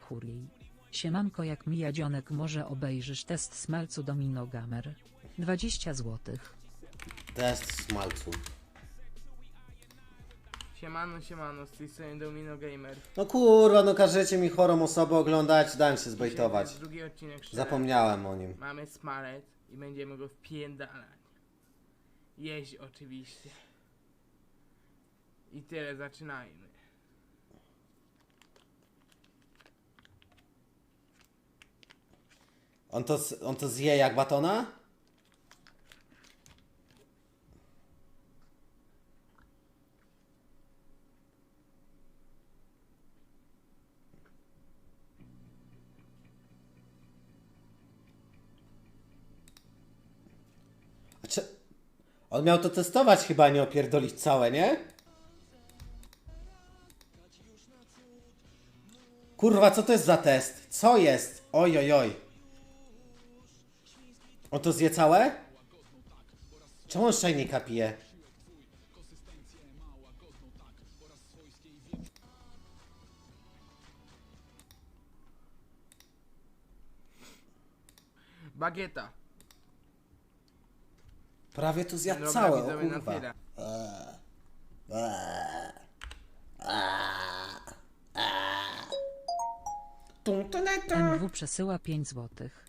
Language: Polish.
Hurry. Siemanko jak mija dzionek może obejrzysz test smalcu Dominogamer. 20 złotych. Test smalcu. Siemano, siemano, z tej strony Domino Gamer. No kurwa, no każecie mi chorą osobę oglądać, dałem się zbejtować. Drugi odcinek. Zapomniałem o nim. Mamy smalec i będziemy go wpierdalać. Jeźdź oczywiście. I tyle, zaczynajmy. On to, on to zje jak batona? A czy... On miał to testować chyba, a nie opierdolić całe, nie? Kurwa, co to jest za test? Co jest? Oj, oj, oj. On to zje całe? Czemu on szajnika pije? Bagieta. Prawie to zjadł Dobra, całe, o widzowie, na kurwa. tyle. Tum, tum, tum. NW przesyła 5 złotych.